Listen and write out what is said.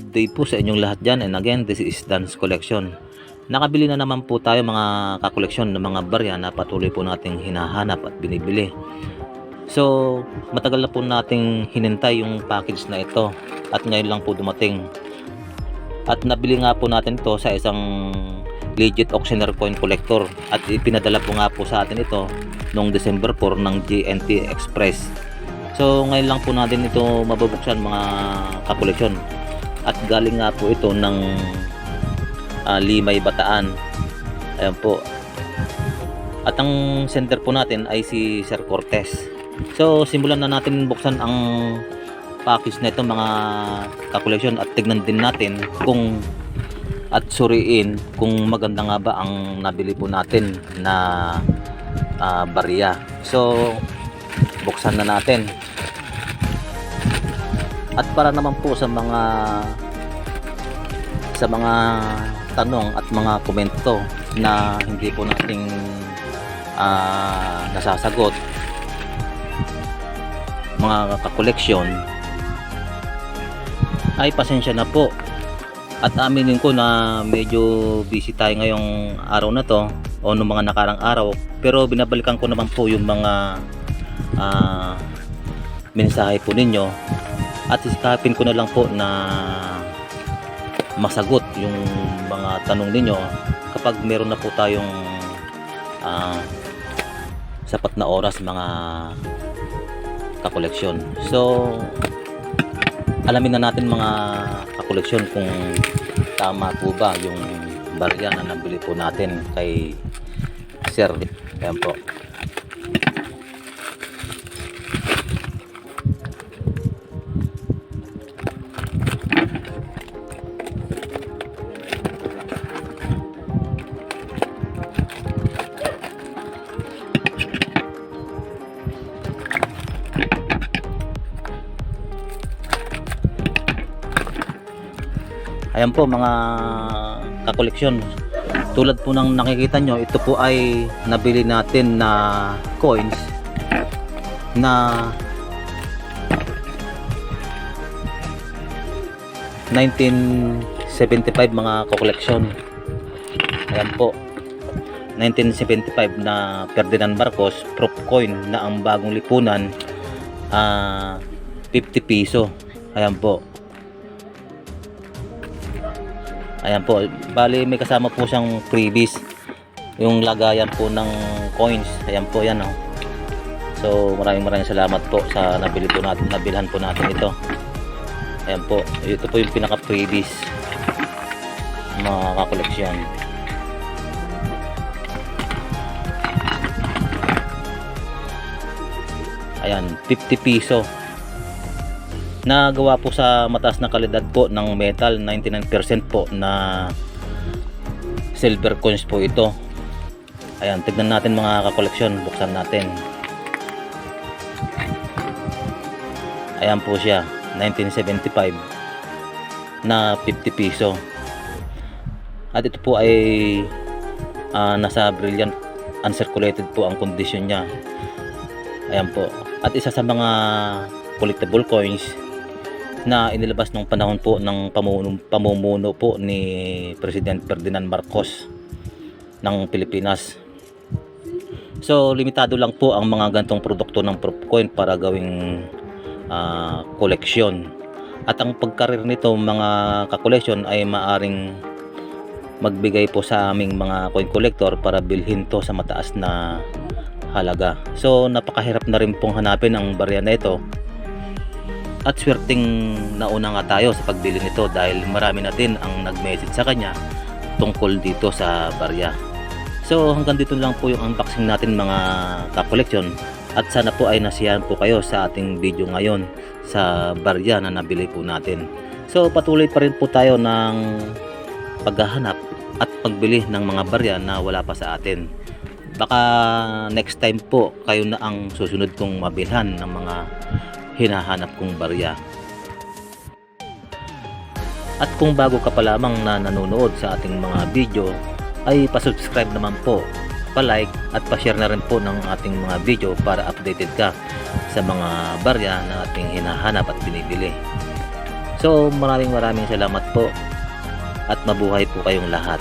day po sa inyong lahat dyan and again this is Dance Collection. Nakabili na naman po tayo mga kakoleksyon ng mga barya na patuloy po nating hinahanap at binibili. So matagal na po nating hinintay yung package na ito at ngayon lang po dumating. At nabili nga po natin ito sa isang legit auctioneer coin collector at ipinadala po nga po sa atin ito noong December 4 ng GNT Express. So ngayon lang po natin ito mabubuksan mga kakoleksyon at galing nga po ito ng ah, Limay Bataan. Ayan po. At ang center po natin ay si Sir Cortez. So simulan na natin buksan ang package na ito mga kakoleksyon at tignan din natin kung at suriin kung maganda nga ba ang nabili po natin na ah, barya. So buksan na natin. At para naman po sa mga sa mga tanong at mga komento na hindi po nating ah, nasasagot mga kakoleksyon ay pasensya na po. At aminin ko na medyo busy tayo ngayong araw na to o nung mga nakarang araw. Pero binabalikan ko naman po yung mga ah, mensahe po ninyo at sisikapin ko na lang po na masagot yung mga tanong ninyo kapag meron na po tayong ah, sapat na oras mga kakoleksyon. So alamin na natin mga kakoleksyon kung tama po ba yung barya na nabili po natin kay Sir. Ayan po Ayan po mga kakoleksyon. Tulad po ng nakikita nyo, ito po ay nabili natin na coins na 1975 mga kakoleksyon. Ayan po. 1975 na Ferdinand Marcos proof coin na ang bagong lipunan ah 50 piso. Ayan po. Ayan po, bali may kasama po siyang freebies. Yung lagayan po ng coins. Ayan po yan oh. So maraming maraming salamat po sa nabili po natin, nabilhan po natin ito. Ayan po, ito po yung pinaka freebies mga kakoleksyon. Ayan, 50 piso nagawa po sa mataas na kalidad po ng metal 99% po na silver coins po ito. Ayan tignan natin mga kakoleksyon buksan natin. Ayan po siya 1975 na 50 piso. At ito po ay ah, nasa brilliant uncirculated po ang condition niya. Ayan po. At isa sa mga collectible coins na inilabas nung panahon po ng pamumuno, pamumuno po ni President Ferdinand Marcos ng Pilipinas. So, limitado lang po ang mga gantong produkto ng Propcoin para gawing ah, koleksyon. At ang pagkarir nito mga kakoleksyon ay maaring magbigay po sa aming mga coin collector para bilhin to sa mataas na halaga. So, napakahirap na rin pong hanapin ang barya na ito at swerteng nauna nga tayo sa pagbili nito dahil marami na din ang nag-message sa kanya tungkol dito sa barya. So hanggang dito lang po yung unboxing natin mga kakoleksyon at sana po ay nasiyahan po kayo sa ating video ngayon sa barya na nabili po natin. So patuloy pa rin po tayo ng paghahanap at pagbili ng mga barya na wala pa sa atin. Baka next time po kayo na ang susunod kong mabilhan ng mga hinahanap kong barya. At kung bago ka pa lamang na nanonood sa ating mga video, ay pasubscribe naman po, palike at pa-share na rin po ng ating mga video para updated ka sa mga barya na ating hinahanap at binibili. So maraming maraming salamat po at mabuhay po kayong lahat.